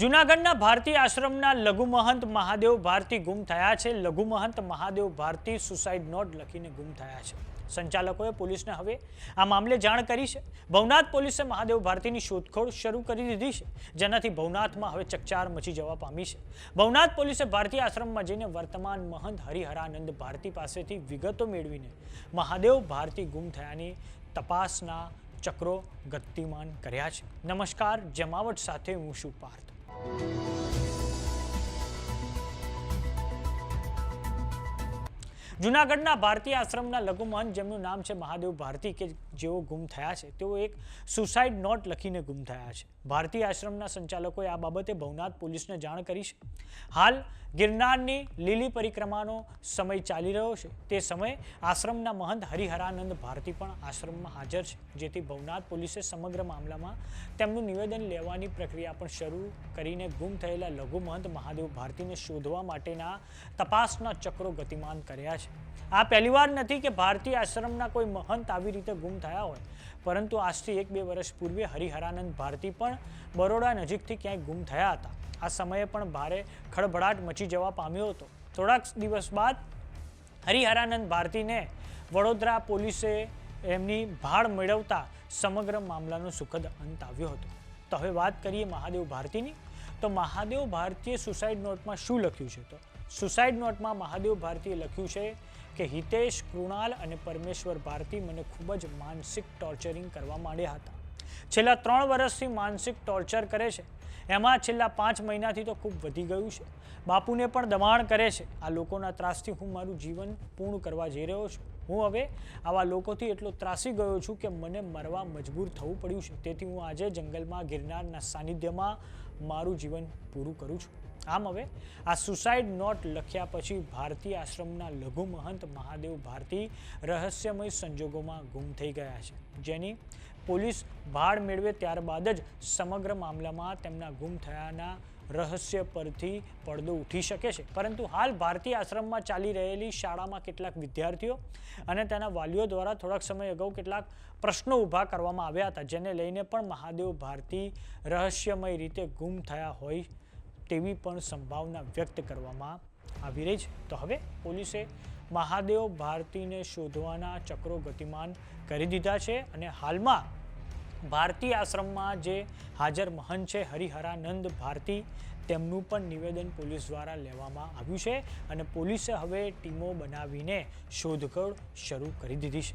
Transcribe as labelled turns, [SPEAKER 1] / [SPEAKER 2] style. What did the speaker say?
[SPEAKER 1] જૂનાગઢના ભારતી આશ્રમના લઘુ મહંત મહાદેવ ભારતી ગુમ થયા છે. લઘુ મહંત મહાદેવ ભારતી સુસાઇડ નોટ લખીને ગુમ થયા છે. સંચાલકોએ પોલીસને હવે આ મામલે જાણ કરી છે. ભવનાથ પોલીસે મહાદેવ ભારતીની શોધખોળ શરૂ કરી દીધી છે, જેનાથી ભવનાથમાં હવે ચકચાર મચી જવા પામી છે. ભવનાથ પોલીસે ભારતી આશ્રમમાં જઈને વર્તમાન મહંત હરિહરાનંદ ભારતી પાસેથી વિગતો મેળવીને મહાદેવ ભારતી ગુમ થયાની તપાસના ચક્રો ગતિમાન કર્યા છે. નમસ્કાર, જમાવટ સાથે હું શું પાર્થ. Música જૂનાગઢના ભારતીય આશ્રમના લઘુમહંત જેમનું નામ છે મહાદેવ ભારતી કે જેઓ ગુમ થયા છે, તેઓ એક સુસાઇડ નોટ લખીને ગુમ થયા છે. ભારતીય આશ્રમના સંચાલકોએ આ બાબતે ભવનાથ પોલીસને જાણ કરી છે. હાલ ગિરનારની લીલી પરિક્રમાનો સમય ચાલી રહ્યો છે. તે સમયે આશ્રમના મહંત હરિહરાનંદ ભારતી પણ આશ્રમમાં હાજર છે, જેથી ભવનાથ પોલીસે સમગ્ર મામલામાં તેમનું નિવેદન લેવાની પ્રક્રિયા પણ શરૂ કરીને ગુમ થયેલા લઘુમહંત મહાદેવ ભારતીને શોધવા માટેના તપાસના ચક્રો ગતિમાન કર્યા છે. આ પહેલીવાર નથી કે ભારતીય આશ્રમના કોઈ મહંત આવી રીતે ગુમ થયા હોય. પરંતુ આજથી એક બે વર્ષ પૂર્વે હરિહરાનંદ ભારતી પણ બરોડા નજીકથી ક્યાંય ગુમ થયા હતા. આ સમયે પણ ભારે ખળભળાટ મચી જવા પામ્યો હતો. થોડાક દિવસ બાદ હરિહરાનંદ ભારતીને વડોદરા પોલીસે એમની ભાળ મેળવતા સમગ્ર મામલાનો સુખદ અંત આવ્યો હતો. તો હવે વાત કરીએ મહાદેવ ભારતીની. તો મહાદેવ ભારતીએ સુસાઇડ નોટમાં શું લખ્યું છે તો? સુસાઇડ નોટમાં મહાદેવ ભારતીએ લખ્યું છે કે, હિતેશ, કૃણાલ અને પરમેશ્વર ભારતી મને ખૂબ જ માનસિક ટોર્ચરિંગ કરવા માંડ્યા હતા. છેલ્લા ત્રણ વર્ષથી માનસિક ટોર્ચર કરે છે. એમાં છેલ્લા પાંચ મહિનાથી તો ખૂબ વધી ગયું છે. બાપુને પણ દબાણ કરે છે. આ લોકોના ત્રાસથી હું મારું જીવન પૂર્ણ કરવા જઈ રહ્યો છું. હું હવે આવા લોકોથી એટલો ત્રાસી ગયો છું કે મને મરવા મજબૂર થવું પડ્યું છે. તેથી હું આજે જંગલમાં ગિરનારના સાનિધ્યમાં મારું જીવન પૂરું કરું છું. આમ હવે આ સુસાઇડ નોટ લખ્યા પછી ભારતીય આશ્રમના લઘુ મહંત મહાદેવ ભારતી રહસ્યમય સંજોગોમાં ગુમ થઈ ગયા છે. જેની પોલીસ ભાડ મેળવે ત્યારબાદ જ સમગ્ર મામલામાં તેમના ગુમ થયાના રહસ્ય પરથી પડદો ઉઠી શકે છે. પરંતુ હાલ ભારતીય આશ્રમમાં ચાલી રહેલી શાળામાં કેટલાક વિદ્યાર્થીઓ અને તેના વાલીઓ દ્વારા થોડાક સમય અગાઉ કેટલાક પ્રશ્નો ઊભા કરવામાં આવ્યા હતા, જેને લઈને પણ મહાદેવ ભારતી રહસ્યમય રીતે ગુમ થયા હોય તેવી પણ સંભાવના વ્યક્ત કરવામાં આવી રહી છે. તો હવે પોલીસે મહાદેવ ભારતીને શોધવાના ચક્રો ગતિમાન કરી દીધા છે અને હાલમાં ભારતીય આશ્રમમાં જે હાજર મહંત છે હરિહરાનંદ ભારતી, તેમનું પણ નિવેદન પોલીસ દ્વારા લેવામાં આવ્યું છે અને પોલીસે હવે ટીમો બનાવીને શોધખોળ શરૂ કરી દીધી છે.